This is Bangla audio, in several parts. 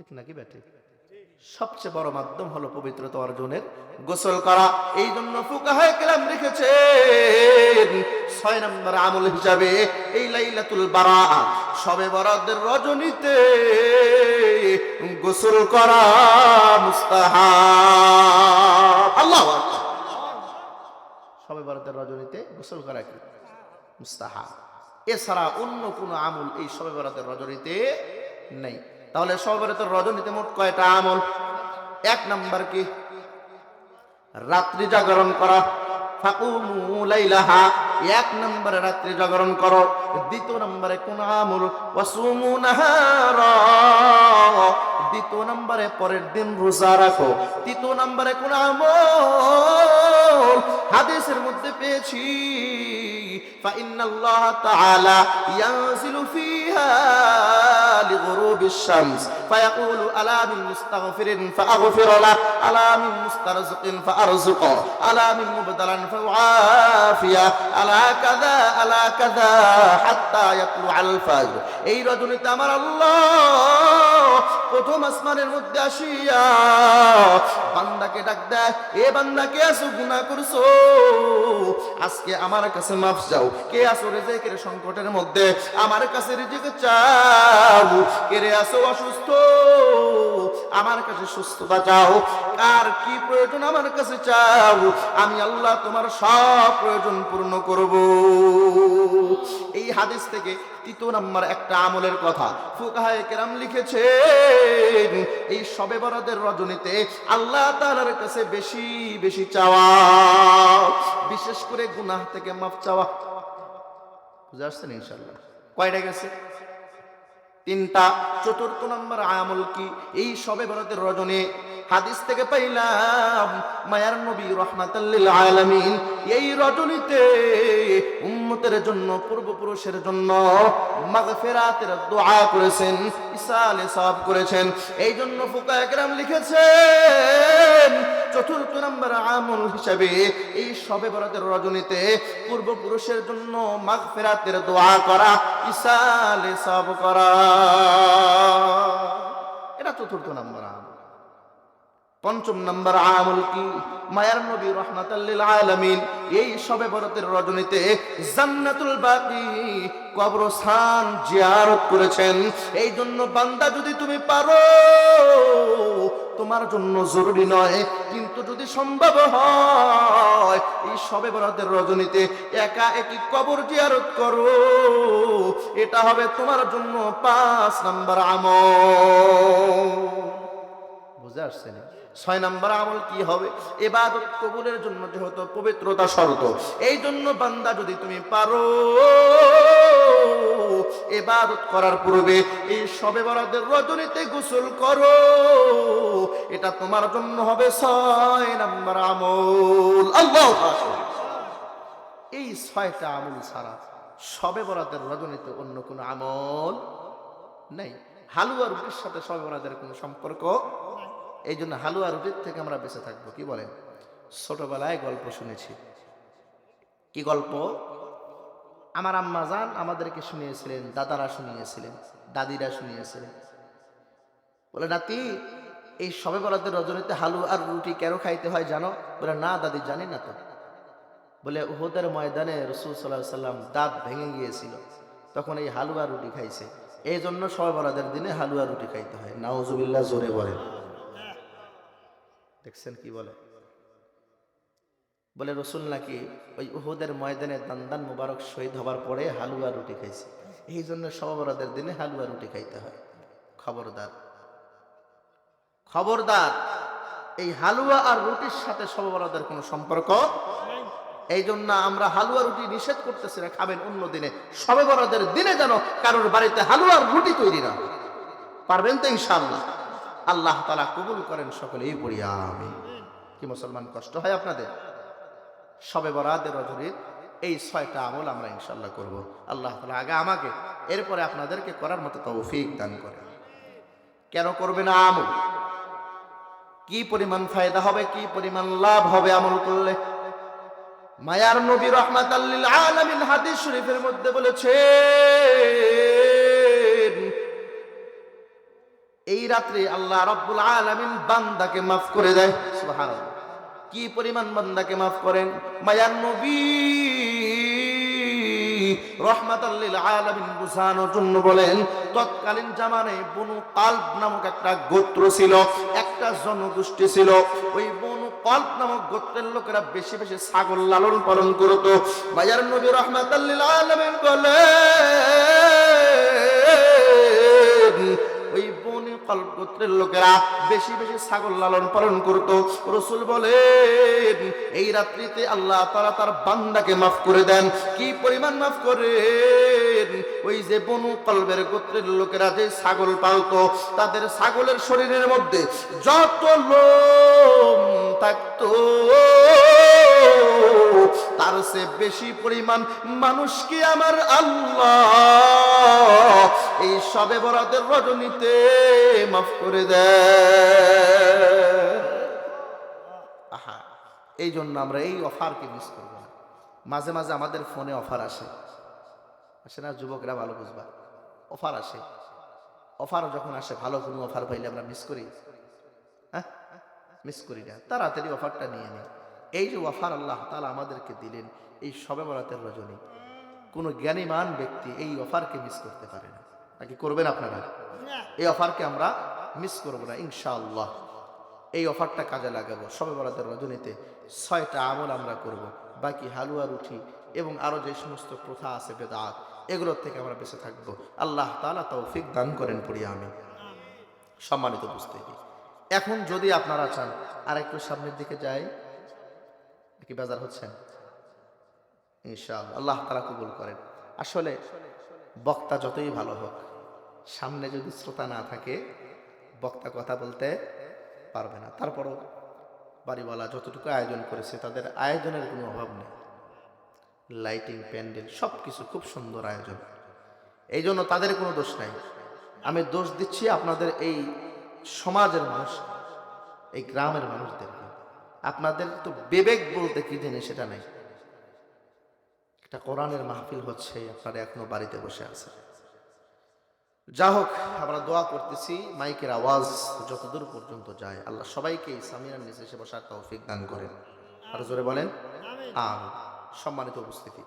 ঠিক নাকি ব্যাটে? সবচেয়ে বড় মাধ্যম হলো পবিত্রতা অর্জনের গোসল করা। এই জন্য ফুকাহায় কেরাম রেখেছেন ছয় নম্বর আমল হিসাবে এই লাইলাতুল বারা। সবে বরাদের রজনীতে গোসল করা মুস্তাহাব। আল্লাহ সবে বরাদের রজনীতে গোসল করা কি? মুস্তাহাব। এছাড়া অন্য কোনো আমল এই সবে বরাতের রজনীতে নেই। তাহলে সবে বরাতের রজনীতে মোট কয়টা আমল? এক নাম্বার কি? রাত্রি জাগরণ করা। ফাকুমু লাইলাহা। এক নম্বরে রাত্রি জাগরণ করো। দ্বিতীয় নম্বরে কোন আমল? দ্বিতীয় নম্বরে পরের দিন রোজা রাখো। তৃতীয় নম্বরে কোন আমল? হাদিসের মধ্যে পেয়েছি فإن الله تعالى ينزل فيها لغروب الشمس فيقول ألا من مستغفر فأغفر له ألا من مسترزق فأرزقه ألا من مبدلا فأعافيه ألا كذا ألا كذا حتى يطلع الفجر এই রজনীতে আমার আল্লাহ প্রথম আসমানের মধ্যে আসিয়া বান্দাকে ডাক দেয় এ বান্দা কে আসো গুণা করছ? আজকে আমার কাছে মাফ যাও কে আসো রেজেকের সংকটের মধ্যে? আমার কাছে রিজিক চাও। কে রে আসো অসুস্থ? আমার কাছে সুস্থতা চাও। কার কি প্রয়োজন আমার কাছে চাও? আমি আল্লাহ তোমার সব প্রয়োজন পূর্ণ করব। এই হাদিস থেকে তৃতীয় নম্বর একটা আমলের কথা। ফুকাহায় কেরাম লিখেছেন, এই সবে বরাদের রজনীতে আল্লাহ তাআলার কাছে বেশি বেশি চাওয়া। বিশেষ করে গুনাহ থেকে মাফ চাওয়া। বুঝে আসছেন ইনশাল্লাহ কয়টা গেছে? তিনটা। চতুর্থ নম্বর আমল কি? এই সবে বরাতের রজনী হাদিস থেকে পাইলাম, মায়ার নবী রহমাতাল্লিল আলামিন এই রজনীতে উম্মতের জন্য, পূর্বপুরুষের জন্য মাগফিরাতের দোয়া করেছেন, ইসালে সওয়াব করেছেন। এই জন্য ফুকা একরাম লিখেছেন, চতুর্থ নম্বর আমল হিসাবে এই সবে বরাতের রজনীতে পূর্বপুরুষের জন্য মাগফিরাতের দোয়া করা, ইসালে সওয়াব করা। এটা চতুর্থ নম্বর আমল। পঞ্চম নম্বর আমল কি? মায়ার নবী রহমাতাল্লিল আলামিন এই সবে বরতের রজনীতে জান্নাতুল বাকি কবরস্থান জিয়ারত করেছেন। এই জন্য বান্দা যদি তুমি পারো, তোমার জন্য জরুরি নয়, কিন্তু যদি সম্ভব হয়, এই সবে বরাতের রজনীতে একা একই কবর জিয়ারত করো, এটা হবে তোমার জন্য পাঁচ নাম্বার আমল। বুঝে আসছে না? ছয় নাম্বার আমল কি হবে? এবাদত কবুলের জন্য যেহেতু পবিত্রতা শর্ত এই জন্য বান্দা যদি তুমি পারো এবাদত করার পূর্বে এই সবে বরাদের রজনীতে গোসল করো। এটা তোমার জন্য হবে ছয় নাম্বার আমল। আল্লাহ এই ছয়টা আমল ছাড়া সবে বরাদের রজনীতে অন্য কোনো আমল নেই। হালুয়া রুটির সাথে সবে বরাদের কোনো সম্পর্ক এই জন্য হালুয়া রুটির থেকে আমরা বেঁচে থাকব। কি বলেন? ছোটবেলায় গল্প শুনেছি। কি গল্প? আমার আম্মা যান আমাদেরকে শুনিয়েছিলেন, দাদারা শুনিয়েছিলেন, দাদিরা শুনিয়েছিলেন। বলে, নাতি, এই সবে বরাতের রজনীতে হালু আর রুটি কেন খাইতে হয় জানো? বলে, না দাদি, জানি না তো। বলে, উহুদের ময়দানে রসুল সাল্লাহ সাল্লাম দাঁত ভেঙে গিয়েছিল। তখন এই হালুয়া রুটি খাইছে। এই জন্য সবে বরাদের দিনে হালুয়া রুটি খাইতে হয়। নাউজুবিল্লাহ, জোরে বলে দেখছেন কি বলে? বলে, রসুল নাকি ওই উহুদের ময়দানে দান্দান মুবারক শহীদ হবার পরে হালুয়া রুটি খাইছে। এই জন্য সবরাদের দিনে হালুয়া রুটি খাইতে হয়। খবরদার। খবরদার, এই হালুয়া আর রুটির সাথে সবরাদের কোনো সম্পর্ক এই জন্য আমরা হালুয়া রুটি নিষেধ করতেছি না, খাবেন অন্য দিনে। সবে বরাদের দিনে যেন কারোর বাড়িতে হালুয়ার রুটি তৈরি না পারবেন তো ইনশাল্লাহ আল্লাহ তালা কবুল করেন সকলেই পড়িয়া আমি কি মুসলমান কষ্ট হয় আপনাদের? সবে বরাদের রজনীর এই ছয়টা আমল আমরা ইনশাল্লাহ করব। আল্লাহ তালা আগে আমাকে, এরপরে আপনাদেরকে করার মতো তৌফিক দান করে কেন করবে না আমল? কি পরিমাণ ফায়দা হবে, কি পরিমাণ লাভ হবে আমল করলে? মায়ার নবী রহমাত আলামিন হাদিস শরীফের মধ্যে বলেছে এই রাত্রে আল্লাহ রব্বুল আলামিন বান্দাকে মাফ করে দেয়। কি পরিমাণ বান্দাকে মাফ করেন? আলামিন বুঝানোর জন্য বলেন, তৎকালীন বনু নামক একটা গোত্র ছিল, একটা জনগোষ্ঠী ছিল। ওই নামক গোত্রের লোকেরা বেশি বেশি ছাগল লালন পালন করত। বাজার নবী বলেন কল্প গোত্রের লোকেরা বেশি বেশি ছাগল লালন পালন করত। রসুল বলেন, এই রাত্রিতে আল্লাহ তারা তার বান্দাকে মাফ করে দেন। কি পরিমাণ মাফ করেন? ওই যে বনু কলবের গোত্রের লোকেরা যে ছাগল পালতো, তাদের ছাগলের শরীরের মধ্যে যত লোম থাকতো তার সে বেশি পরিমাণ মানুষকে আমার আল্লাহ? এই সবে বরাতের রজনীতে মাফ করে দেয় আহা এই জন্য আমরা এই অফারকে মিস করব না। মাঝে মাঝে আমাদের ফোনে অফার আসে। আসে না? যুবকরা ভালো বুঝবা। অফার আসে। অফার যখন আসে, ভালো কোনো অফার পাইলে আমরা মিস করি। হ্যাঁ? মিস করি না। তাড়াতাড়ি অফারটা নিয়ে নিই এই যে অফার আল্লাহ তালা আমাদেরকে দিলেন এই সবে বরাতের রজনী কোনো জ্ঞানীমান ব্যক্তি এই অফারকে মিস করতে পারে না। নাকি করবেন আপনারা? এই অফারকে আমরা মিস করব না ইনশাআল্লাহ। এই অফারটা কাজে লাগাবো সবে বরাতের রজনীতে ছয়টা আমল আমরা করব বাকি হালুয়া রুটি এবং আরও যে সমস্ত প্রথা আছে বেদাত এগুলোর থেকে আমরা বেঁচে থাকব। আল্লাহ তালা তৌফিক দান করেন পড়ি আমি। সম্মানিত বুঝতে এখন যদি আপনারা চান আর একটু সামনের দিকে যাই। কি বাজার হচ্ছেন ইনশাআল্লাহ, আল্লাহ তালা কবুল করেন। আসলে বক্তা যতই ভালো হোক, সামনে যদি শ্রোতা না থাকে, বক্তা কথা বলতে পারবে না। তারপরও বাড়িওয়ালা যতটুকু আয়োজন করেছে, তাদের আয়োজনের কোনো অভাব নেই। লাইটিং, প্যান্ডেল সব কিছু খুব সুন্দর আয়োজন। এই জন্য তাদের কোনো দোষ নাই। আমি দোষ দিচ্ছি আপনাদের এই সমাজের মানুষ, এই গ্রামের মানুষদেরকে আপনাদের তো বিবেক বলতে কি জিনিস সেটা নেই। একটা কোরআনের মাহফিল হচ্ছে, আপনারা এখনও বাড়িতে বসে আছেন। যা হোক, আমরা দোয়া করতেছি, মাইকের আওয়াজ যতদূর পর্যন্ত যায়। আল্লাহ সবাইকে সামিয়ার নিচে এসে বসার তৌফিক দান করেন। আর জোরে বলেন? আম সম্মানিত উপস্থিতি।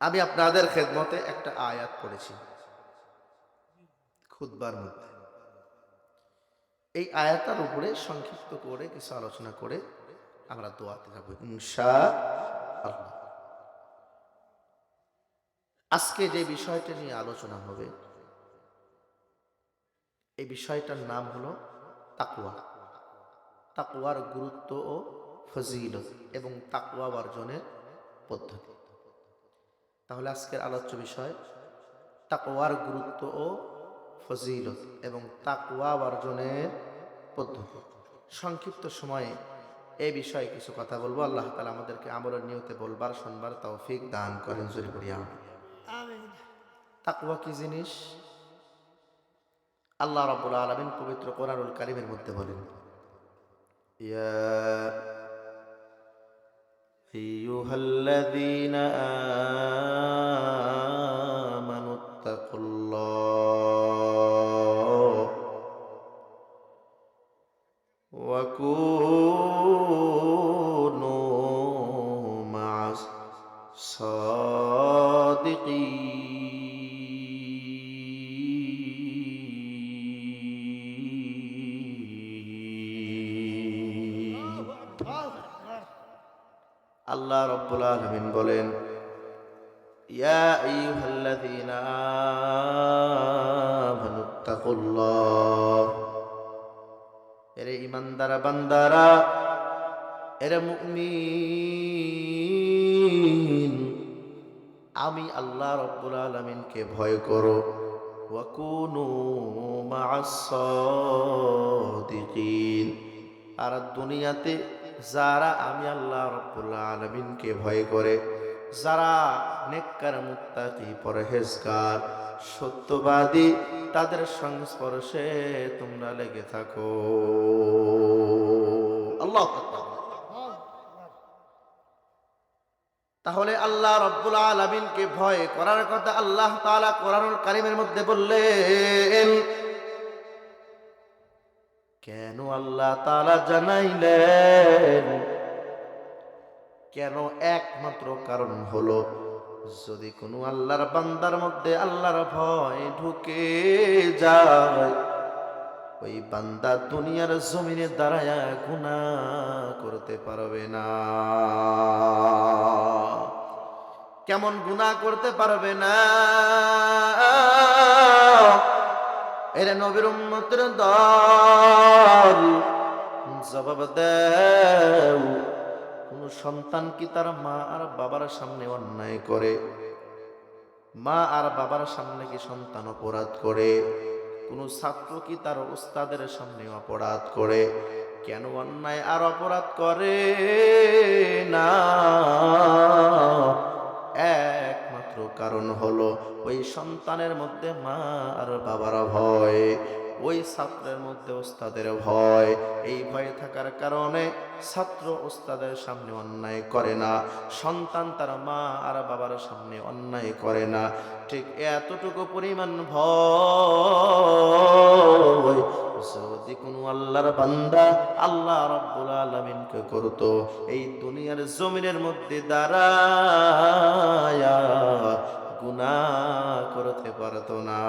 আমি আপনাদের খেদমতে একটা আয়াত পড়েছি। খুদবার মধ্যে। এই আয়াতার উপরে সংক্ষিপ্ত করে কিছু আলোচনা করে আমরা দোয়াতে যাব আজকে যে বিষয়টা নিয়ে আলোচনা হবে, এই বিষয়টার নাম হলো তাকুয়া তাকুয়ার গুরুত্ব ও ফজিল এবং তাকুয়া অর্জনের পদ্ধতি। তাহলে আজকের আলোচ্য বিষয় তাকুয়ার গুরুত্ব ও ফজিলত এবং তাকুয়া অর্জনের পদ্ধতি। সংক্ষিপ্ত সময়ে এ বিষয়ে কিছু কথা বলব। আল্লাহ তালা আমাদেরকে আমলের নিয়তে বলবার শুনবার তৌফিক দান করেন জোরে করি আমি তাকুয়া কি জিনিস? আল্লাহ রাব্বুল আলামিন পবিত্র কোরআনুল কারিমের মধ্যে বলেন ইয়া আইয়ুহাল্লাযীনা আমানুত্তাকুল্লাহ ইয়া আইয়ুহাল্লাযীনা আমানুত্তাকুল্লাহ এরে ইমানদারা, বান্দারা, এরে মুমিন, আমি আল্লাহ রব্বুল আলমিনকে ভয় করো। ওয়াকুনু মা'আস সাদিকিন। আর দুনিয়াতে যারা আমি আল্লাহ রব্বুল আলমিনকে ভয় করে যারা নেককার মুত্তাকি পরহেজগার, সত্যবাদী, তাদের সংস্পর্শে তোমরা লেগে থাকো। আল্লাহ তাহলে আল্লাহ রব্বুল আলমিনকে ভয় করার কথা আল্লাহ তাআলা কোরআনুল কারিমের মধ্যে বললেন, কেন আল্লাহ তালা জানাইলেন কেন একমাত্র কারণ হলো, যদি কোনো আল্লাহর বান্দার মধ্যে আল্লাহর ভয় ঢুকে যায়, ওই বান্দা দুনিয়ার জমিনে দাঁড়ায় গুণা করতে পারবে না। কেমন গুণা করতে পারবে না? এর নবীর উম্মতের দল, জবাব দেও। কোন সন্তান কি তার মা আর বাবার সামনে অন্যায় করে? মা আর বাবার সামনে কি সন্তান অপরাধ করে? কোন ছাত্র কি তার উস্তাদের সামনে অপরাধ করে? কেন অন্যায় আর অপরাধ করে না? একমাত্র কারণ হলো ওই সন্তানের মধ্যে মা আর বাবার ভয়। ওই ছাত্রের মধ্যে ওস্তাদের ভয়। এই ভয়ে থাকার কারণে ছাত্র ওস্তাদের সামনে অন্যায় করে না। সন্তান তার মা আর বাবার সামনে অন্যায় করে না। ঠিক এতটুকু পরিমাণ ভয়। যদি কোনো আল্লাহর বান্দা আল্লাহ রব্বুল আলমিনকে করতো, এই দুনিয়ার জমিনের মধ্যে দাঁড়ায়া গুণা করতে পারতো না।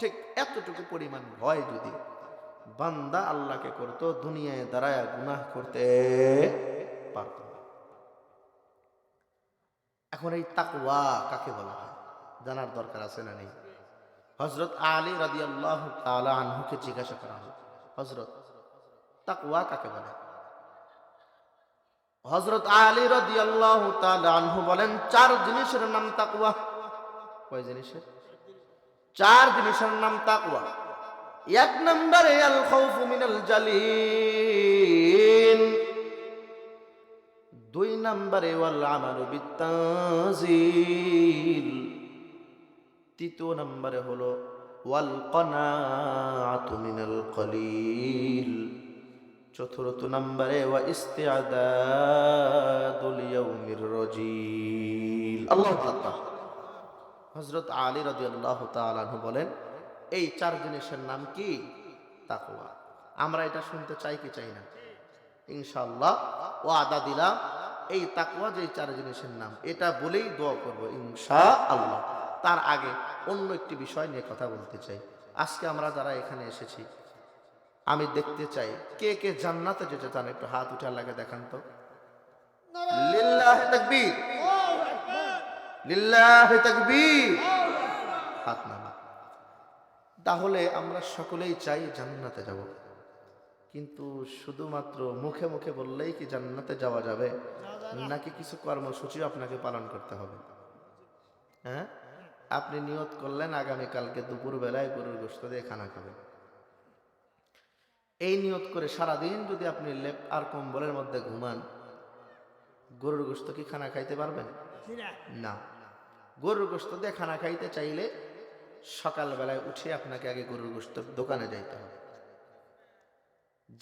ঠিক এতটুকু পরিমাণ ভয় যদি বান্দা আল্লাহকে করতো, দুনিয়ায় দাঁড়ায়া গুনাহ করতে পারত এখন এই তাকওয়া কাকে বলা হয়? জানার দরকার আছে না নেই? হজরত আলী রাদি আল্লাহ আনহুকে জিজ্ঞাসা করা হয় হজরত তাকওয়া কাকে বলে? হজরত আলী রাদি আল্লাহ আনহু বলেন, চার জিনিসের নাম তাকওয়া। কয় জিনিসের? চার জিনিসের নাম তাকওয়া। এক নম্বরে আল খাউফু মিনাল জালিন। দুই নম্বরে ওয়াল আমালু বিত্তাজিল তৃতীয় নম্বরে হলো ওয়াল কনাআতু মিনাল কলিল। চতুর্থ নম্বরে ওয়া ইস্তিআদাদুল ইয়াউমির রাজিল। আল্লাহু আকবার। হযরত আলী রাদিয়াল্লাহু তাআলা আনহু বলেন, এই চার জিনিসের নাম কি? তাকুয়া আমরা এটা শুনতে চাই কি চাই না? ইনশাল্লাহ ও আদা দিলাম, এই তাকুয়া যে চার জিনিসের নাম, এটা বলেই দোয়া করব ইনশা আল্লাহ তার আগে অন্য একটি বিষয় নিয়ে কথা বলতে চাই। আজকে আমরা যারা এখানে এসেছি, আমি দেখতে চাই, কে কে জান্নাতে যেতে চান? একটু হাত উঠে আল্লাহকে দেখান তো। লিল্লাহি তাকবীর। লিল্লাহি তাকবীর। হাত নামা। তাহলে আমরা সকলেই চাই জান্নাতে যাব। কিন্তু শুধুমাত্র মুখে মুখে বললেই কি জান্নাতে যাওয়া যাবে? নাকি কিছু কর্মসূচি আপনাকে পালন করতে হবে? হ্যাঁ? আপনি নিয়ত করলেন আগামীকালকে দুপুর বেলায় গরুর গোস্ত দিয়ে খানা খাবেন। এই নিয়ত করে সারাদিন যদি আপনি লেপ আর কম্বলের মধ্যে ঘুমান গরুর গোস্ত কি খানা খাইতে পারবেন? না। গরুর গোস্ত দিয়ে খানা খাইতে চাইলে সকালবেলায় উঠে আপনাকে আগে গরুর গোস্তর দোকানে যাইতে হবে।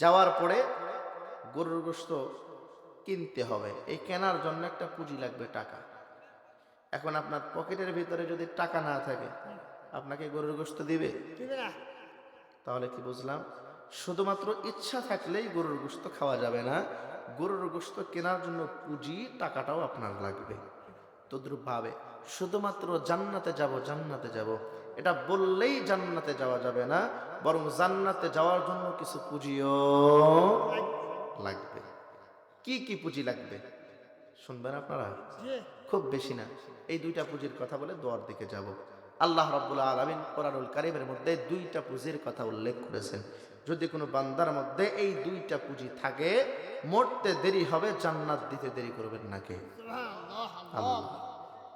যাওয়ার পরে গরুর গোস্ত কিনতে হবে। এই কেনার জন্য একটা পুঁজি লাগবে টাকা। এখন আপনার পকেটের ভিতরে যদি টাকা না থাকে আপনাকে গরুর গোস্ত দিবে? তাহলে কি বুঝলাম? শুধুমাত্র ইচ্ছা থাকলেই গরুর গোস্ত খাওয়া যাবে না। গরুর গোস্ত কেনার জন্য পুঁজি টাকাটাও আপনার লাগবে। তদ্রুপ ভাবে শুধুমাত্র জান্নাতে যাব জান্নাতে যাব। এটা বললেই জান্নাতে যাওয়া যাবে না বরং জান্নাতে যাওয়ার জন্য কিছু পুঁজিও লাগবে। কি কি পুঁজি লাগবে? শুনবেন আপনারা? খুব বেশি না। এই দুইটা পুঁজির কথা বলে দোয়ার দিকে যাব। আল্লাহ রাব্বুল আলামিন কোরআনুল কারিমের মধ্যে দুইটা পুঁজির কথা উল্লেখ করেছেন। যদি কোনো বান্দার মধ্যে এই দুইটা পুঁজি থাকে মরতে দেরি হবে জান্নাত দিতে দেরি করবেন না কে? আল্লাহ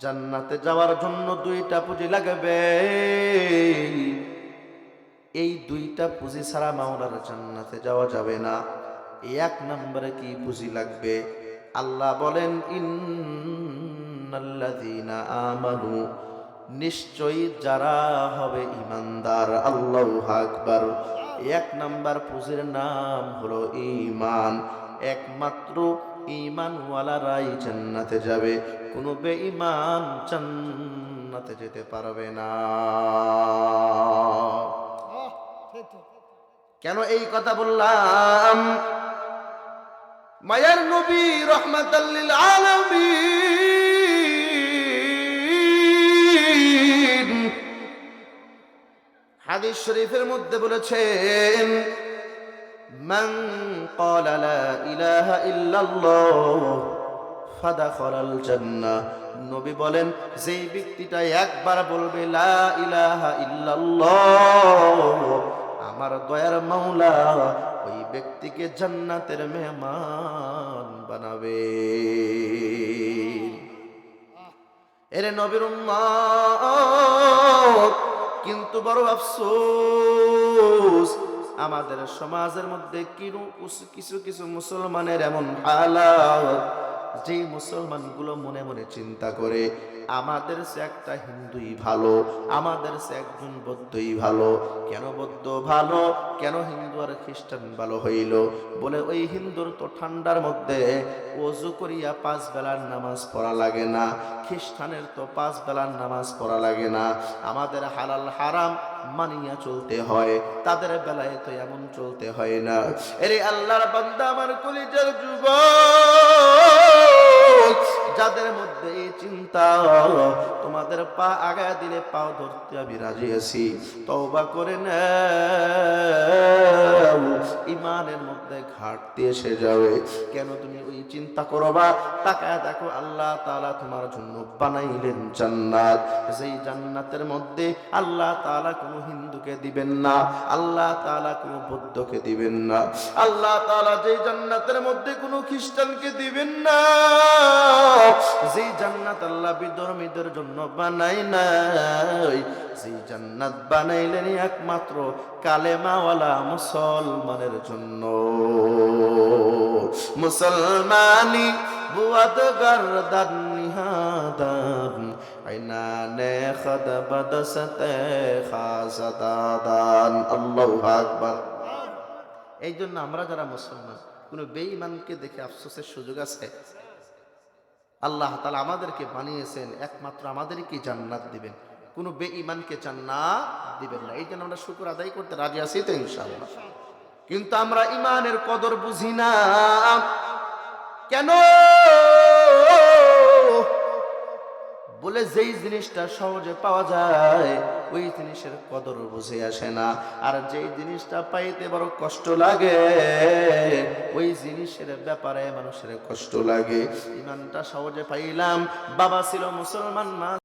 জান্নাতে যাওয়ার জন্য দুইটা পুঁজি লাগবে। এই দুইটা পুঁজি ছাড়া মাওলার জান্নাতে যাওয়া যাবে না। এক নম্বরে কি পুঁজি লাগবে? আল্লাহ বলেন আমানু। নিশ্চয়ই যারা হবে ইমানদার আল্লাহ আকবার। এক নাম্বার পুঁজির নাম হলো ইমান একমাত্র ঈমানওয়ালারাই জান্নাতে যাবে, কোনো বেঈমান জান্নাতে যেতে পারবে না। কেন এই কথা বললাম? মায়ার নবী রহমাতাল্লিল আলামিন হাদিস শরীফের মধ্যে বলেছেন মান قال لا إله إلا الله فدخل الجنة নবী বলেন যেই ব্যক্তিটা একবার বলবে লা ইলাহা ইল্লাল্লাহ আমার দয়ার মাওলা ওই ব্যক্তিকে জান্নাতের মেহমান বানাবে এরে নবীর উম্মত কিন্তু বড় আফসোস আমাদের সমাজের মধ্যে কিছু কিছু মুসলমানের এমন হালাত যে মুসলমানগুলো মনে মনে চিন্তা করে আমাদের সে একটা হিন্দুই ভালো, আমাদের সে একজন বৌদ্ধই ভালো। কেন বৌদ্ধ ভালো? কেন হিন্দু আর খ্রিস্টান ভালো হইল? বলে ওই হিন্দুর তো ঠান্ডার মধ্যে অজু করিয়া পাঁচ বেলার নামাজ পড়া লাগে না, খ্রিস্টানের তো পাঁচ বেলার নামাজ পড়া লাগে না। আমাদের হালাল হারাম মানিয়া চলতে হয়, তাদের বেলায় তো এমন চলতে হয় না। এরে আল্লাহর বান্দা আমার কলিজার যুব যাদের মধ্যে এই চিন্তা, তোমাদের পা আগায় দিলে পাও ধরতে আমি রাজি আছি। তওবা করে নাও ইমানের মধ্যে ঘাটতি এসে যাবে। কেন তুমি ওই চিন্তা করবা তাকায় দেখো আল্লাহ তাআলা তোমার জন্য বানাইলেন জান্নাত। সেই জান্নাতের মধ্যে আল্লাহ তাআলা কোনো হিন্দুকে দিবেন না, আল্লাহ তাআলা কোনো বৌদ্ধকে দিবেন না। আল্লাহ তাআলা যেই জান্নাতের মধ্যে কোনো খ্রিস্টানকে দিবেন না যেই জান্নাত আল্লাহ বিধর্মীদের জন্য বানাই নাই। যেই জান্নাত বানাইলেন একমাত্র কালেমাওয়ালা মুসলমানের জন্য। মুসলমানি বুয়াদ গর্দান নিহাদান, আইনানে খদ বদসতে খাসাদান আল্লাহু এই জন্য আমরা যারা মুসলমান, কোনো বেঈমানকে দেখে আফসোসের সুযোগ আছে? আল্লাহ তালা আমাদেরকে বানিয়েছেন, একমাত্র আমাদেরকে জান্নাত দিবেন। কোনো বেঈমানকে জান্নাত দিবেন না। এই জন্য আমরা শুকুর আদায় করতে রাজি আছি তো ইনশাআল্লাহ। কিন্তু আমরা ইমানের কদর বুঝি না। কেন? বলে যেই জিনিসটা সহজে পাওয়া যায়, ওই জিনিসের কদর বুঝে আসে না। আর যেই জিনিসটা পাইতে বড় কষ্ট লাগে, ওই জিনিসের ব্যাপারে মানুষের কষ্ট লাগে। ইমানটা সহজে পাইলাম। বাবা ছিল মুসলমান, মা